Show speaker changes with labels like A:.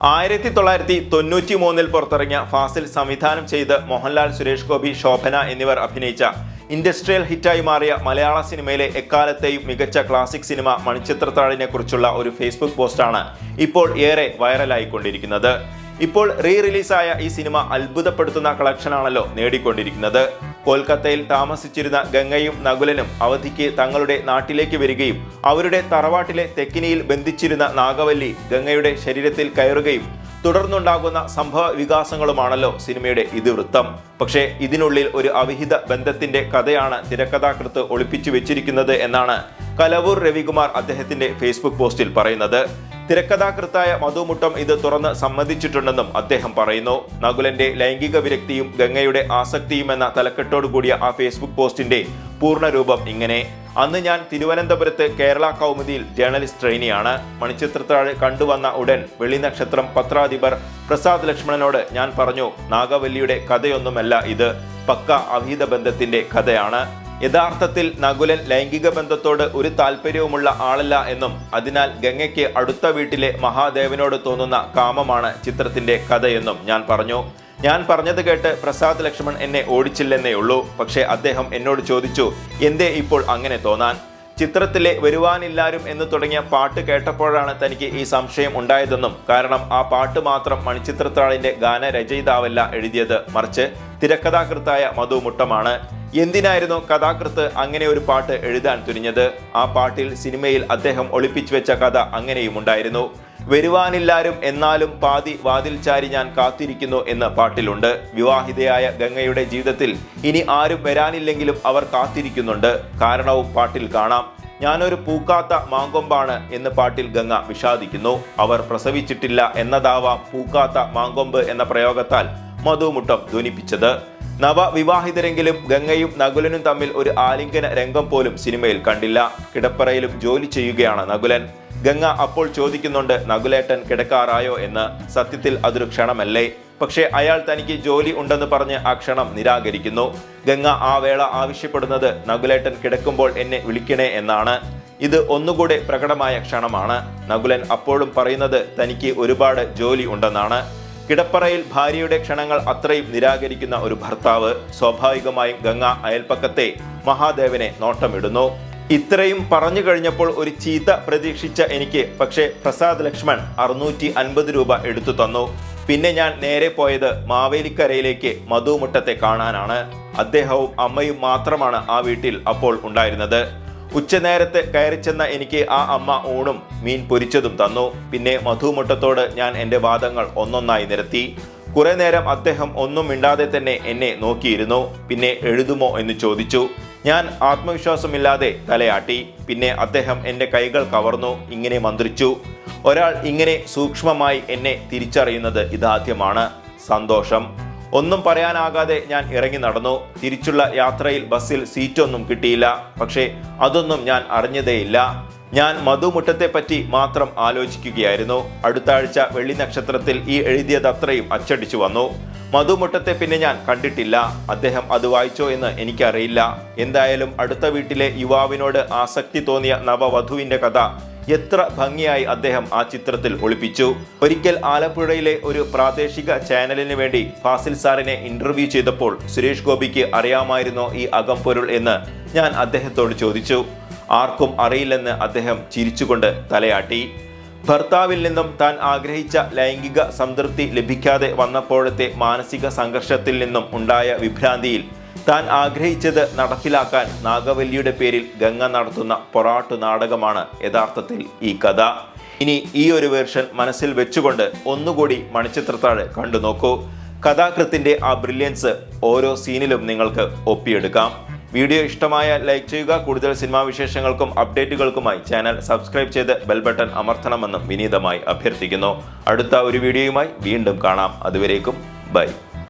A: ആയിരത്തി തൊള്ളായിരത്തി തൊണ്ണൂറ്റി മൂന്നിൽ പുറത്തിറങ്ങിയ ഫാസിൽ സംവിധാനം ചെയ്ത് മോഹൻലാൽ സുരേഷ് ഗോപി ശോഭന എന്നിവർ അഭിനയിച്ച ഇൻഡസ്ട്രിയൽ ഹിറ്റായി മാറിയ മലയാള സിനിമയിലെ എക്കാലത്തെയും മികച്ച ക്ലാസിക് സിനിമ മണിച്ചിത്രത്താഴിനെ കുറിച്ചുള്ള ഒരു ഫേസ്ബുക്ക് പോസ്റ്റാണ് ഇപ്പോൾ ഏറെ വൈറലായിക്കൊണ്ടിരിക്കുന്നത്. ഇപ്പോൾ റീ റിലീസായ ഈ സിനിമ അത്ഭുതപ്പെടുത്തുന്ന കളക്ഷനാണല്ലോ നേടിക്കൊണ്ടിരിക്കുന്നത്. കൊൽക്കത്തയിൽ താമസിച്ചിരുന്ന ഗംഗയും നകുലനും അവധിക്ക് തങ്ങളുടെ നാട്ടിലേക്ക് വരികയും അവരുടെ തറവാട്ടിലെ തെക്കിനിയിൽ ബന്ധിച്ചിരുന്ന നാഗവല്ലി ഗംഗയുടെ ശരീരത്തിൽ കയറുകയും തുടർന്നുണ്ടാകുന്ന സംഭവ വികാസങ്ങളുമാണല്ലോ സിനിമയുടെ ഇതിവൃത്തം. പക്ഷേ ഇതിനുള്ളിൽ ഒരു അവിഹിത ബന്ധത്തിന്റെ കഥയാണ് തിരക്കഥാകൃത്ത് ഒളിപ്പിച്ചു വെച്ചിരിക്കുന്നത് എന്നാണ് കലവൂർ രവികുമാർ അദ്ദേഹത്തിന്റെ ഫേസ്ബുക്ക് പോസ്റ്റിൽ പറയുന്നത്. തിരക്കഥാകൃത്തായ മധുമുട്ടം ഇത് തുറന്ന് സമ്മതിച്ചിട്ടുണ്ടെന്നും അദ്ദേഹം പറയുന്നു. നകുലന്റെ ലൈംഗിക വിരക്തിയും ഗംഗയുടെ ആസക്തിയും എന്ന തലക്കെട്ടോടു കൂടിയ ആ ഫേസ്ബുക്ക് പോസ്റ്റിന്റെ പൂർണരൂപം ഇങ്ങനെ. അന്ന് ഞാൻ തിരുവനന്തപുരത്ത് കേരള കൗമുദിയിൽ ജേർണലിസ്റ്റ് ട്രെയിനിയാണ്. മണിച്ചിത്രത്താഴ് കണ്ടുവന്ന ഉടൻ വെള്ളിനക്ഷത്രം പത്രാധിപർ പ്രസാദ് ലക്ഷ്മണനോട് ഞാൻ പറഞ്ഞു നാഗവല്ലിയുടെ കഥയൊന്നുമല്ല ഇത്. പക്ക അഭീത ബന്ധത്തിന്റെ കഥയാണ്. യഥാർത്ഥത്തിൽ നകുലൻ ലൈംഗിക ബന്ധത്തോട് ഒരു താല്പര്യവുമുള്ള ആളല്ല എന്നും അതിനാൽ ഗംഗയ്ക്ക് അടുത്ത വീട്ടിലെ മഹാദേവനോട് തോന്നുന്ന കാമമാണ് ചിത്രത്തിന്റെ കഥയെന്നും ഞാൻ പറഞ്ഞു. ഞാൻ പറഞ്ഞത് കേട്ട് പ്രസാദ് ലക്ഷ്മൺ എന്നെ ഓടിച്ചില്ലെന്നേ ഉള്ളൂ. പക്ഷേ അദ്ദേഹം എന്നോട് ചോദിച്ചു എന്തേ ഇപ്പോൾ അങ്ങനെ തോന്നാൻ? ചിത്രത്തിലെ വരുവാനില്ലാരും എന്ന് തുടങ്ങിയ പാട്ട് കേട്ടപ്പോഴാണ് തനിക്ക് ഈ സംശയം ഉണ്ടായതെന്നും കാരണം ആ പാട്ട് മാത്രം മണിച്ചിത്രത്താളിന്റെ ഗാനരചയിതാവല്ല എഴുതിയത്. മറിച്ച് തിരക്കഥാകൃത്തായ മധു മുട്ടമാണ്. എന്തിനായിരുന്നു കഥാകൃത്ത് അങ്ങനെ ഒരു പാട്ട് എഴുതാൻ തുനിഞ്ഞത്? ആ പാട്ടിൽ സിനിമയിൽ അദ്ദേഹം ഒളിപ്പിച്ചു വെച്ച കഥ അങ്ങനെയും ഉണ്ടായിരുന്നു. വരുവാനില്ലാരും എന്നാലും പാതി വാതിൽ ചാരി ഞാൻ കാത്തിരിക്കുന്നു എന്ന പാട്ടിലുണ്ട്. വിവാഹിതയായ ഗംഗയുടെ ജീവിതത്തിൽ ഇനി ആരും വരാനില്ലെങ്കിലും അവർ കാത്തിരിക്കുന്നുണ്ട്. കാരണവും പാട്ടിൽ കാണാം. ഞാനൊരു പൂക്കാത്ത മാങ്കൊമ്പാണ് എന്ന് പാട്ടിൽ ഗംഗ വിഷാദിക്കുന്നു. അവർ പ്രസവിച്ചിട്ടില്ല എന്നതാവാം പൂക്കാത്ത മാങ്കൊമ്പ് എന്ന പ്രയോഗത്താൽ മധുമുട്ടം ധ്വനിപ്പിച്ചത്. നവവിവാഹിതരെങ്കിലും ഗംഗയും നകുലനും തമ്മിൽ ഒരു ആലിംഗന രംഗം പോലും സിനിമയിൽ കണ്ടില്ല. കിടപ്പറയിലും ജോലി ചെയ്യുകയാണ് നകുലൻ. ഗംഗ അപ്പോൾ ചോദിക്കുന്നുണ്ട് നകുലേട്ടൻ കിടക്കാറായോ? എന്ന്. സത്യത്തിൽ അതൊരു ക്ഷണമല്ലേ? പക്ഷേ അയാൾ തനിക്ക് ജോലി ഉണ്ടെന്ന് പറഞ്ഞ് ആ ക്ഷണം നിരാകരിക്കുന്നു. ഗംഗ ആ വേള ആവശ്യപ്പെടുന്നത് നകുലേട്ടൻ കിടക്കുമ്പോൾ എന്നെ വിളിക്കണേ എന്നാണ്. ഇത് ഒന്നുകൂടെ പ്രകടമായ ക്ഷണമാണ്. നകുലൻ അപ്പോഴും പറയുന്നത് തനിക്ക് ഒരുപാട് ജോലി ഉണ്ടെന്നാണ്. കിടപ്പറയിൽ ഭാര്യയുടെ ക്ഷണങ്ങൾ അത്രയും നിരാകരിക്കുന്ന ഒരു ഭർത്താവ് സ്വാഭാവികമായും ഗംഗ അയൽപ്പക്കത്തെ മഹാദേവനെ നോട്ടമിടുന്നു. ഇത്രയും പറഞ്ഞു കഴിഞ്ഞപ്പോൾ ഒരു ചീത്ത പ്രതീക്ഷിച്ച എനിക്ക് പക്ഷേ പ്രസാദ് ലക്ഷ്മൺ അറുന്നൂറ്റി അൻപത് രൂപ എടുത്തു തന്നു. പിന്നെ ഞാൻ നേരെ പോയത് മാവേലിക്കരയിലേക്ക് മധുമുട്ടത്തെ കാണാനാണ്. അദ്ദേഹവും അമ്മയും മാത്രമാണ് ആ വീട്ടിൽ അപ്പോൾ ഉണ്ടായിരുന്നത്. ഉച്ചനേരത്ത് ചെന്ന എനിക്ക് ആ അമ്മ ഊണും മീൻ പൊരിച്ചതും തന്നു. പിന്നെ മധുമുട്ടത്തോട് ഞാൻ എന്റെ വാദങ്ങൾ ഒന്നൊന്നായി നിരത്തി. കുറേ നേരം അദ്ദേഹം ഒന്നും മിണ്ടാതെ തന്നെ എന്നെ നോക്കിയിരുന്നു. പിന്നെ എഴുതുമോ എന്ന് ചോദിച്ചു. ഞാൻ ആത്മവിശ്വാസമില്ലാതെ തലയാട്ടി. പിന്നെ അദ്ദേഹം എന്റെ കൈകൾ കവർന്നു ഇങ്ങനെ മന്ത്രിച്ചു. ഒരാൾ ഇങ്ങനെ സൂക്ഷ്മമായി എന്നെ തിരിച്ചറിയുന്നത് ഇതാദ്യമാണ്. സന്തോഷം. ഒന്നും പറയാനാകാതെ ഞാൻ ഇറങ്ങി നടന്നു. തിരിച്ചുള്ള യാത്രയിൽ ബസ്സിൽ സീറ്റൊന്നും കിട്ടിയില്ല. പക്ഷേ അതൊന്നും ഞാൻ അറിഞ്ഞതേയില്ല. ഞാൻ മധുമുട്ടത്തെപ്പറ്റി മാത്രം ആലോചിക്കുകയായിരുന്നു. അടുത്ത ആഴ്ച വെള്ളി നക്ഷത്രത്തിൽ ഈ എഴുതിയതത്രയും അച്ചടിച്ചു വന്നു. മധുമുട്ടത്തെ പിന്നെ ഞാൻ കണ്ടിട്ടില്ല. അദ്ദേഹം അത് വായിച്ചോ എന്ന് എനിക്കറിയില്ല. എന്തായാലും അടുത്ത വീട്ടിലെ യുവാവിനോട് ആസക്തി തോന്നിയ നവവധുവിന്റെ കഥ എത്ര ഭംഗിയായി അദ്ദേഹം ആ ചിത്രത്തിൽ ഒളിപ്പിച്ചു. ഒരിക്കൽ ആലപ്പുഴയിലെ ഒരു പ്രാദേശിക ചാനലിന് വേണ്ടി ഫാസിൽ സാറിനെ ഇന്റർവ്യൂ ചെയ്തപ്പോൾ സുരേഷ് ഗോപിക്ക് അറിയാമായിരുന്നോ ഈ അകംപൊരുൾ എന്ന് ഞാൻ അദ്ദേഹത്തോട് ചോദിച്ചു. ആർക്കും അറിയില്ലെന്ന് അദ്ദേഹം ചിരിച്ചുകൊണ്ട് തലയാട്ടി. ഭർത്താവിൽ നിന്നും താൻ ആഗ്രഹിച്ച ലൈംഗിക സംതൃപ്തി ലഭിക്കാതെ വന്നപ്പോഴത്തെ മാനസിക സംഘർഷത്തിൽ നിന്നും ഉണ്ടായ വിഭ്രാന്തിയിൽ താൻ ആഗ്രഹിച്ചത് നടപ്പിലാക്കാൻ നാഗവല്ലിയുടെ പേരിൽ ഗംഗ നടത്തുന്ന പൊറാട്ടു നാടകമാണ് യഥാർത്ഥത്തിൽ ഈ കഥ. ഇനി ഈ ഒരു വേർഷൻ മനസ്സിൽ വെച്ചുകൊണ്ട് ഒന്നുകൂടി മണിച്ചിത്രത്താഴ് കണ്ടു നോക്കൂ. കഥാകൃത്തിന്റെ ആ ബ്രില്യൻസ് ഓരോ സീനിലും നിങ്ങൾക്ക് ഒപ്പിയെടുക്കാം. വീഡിയോ ഇഷ്ടമായ ലൈക്ക് ചെയ്യുക. കൂടുതൽ സിനിമാ വിശേഷങ്ങൾക്കും അപ്ഡേറ്റുകൾക്കുമായി ചാനൽ സബ്സ്ക്രൈബ് ചെയ്ത് ബെൽ ബട്ടൺ അമർത്തണമെന്നും വിനീതമായി അഭ്യർത്ഥിക്കുന്നു. അടുത്ത ഒരു വീഡിയോയുമായി വീണ്ടും കാണാം. അതുവരേക്കും ബൈ.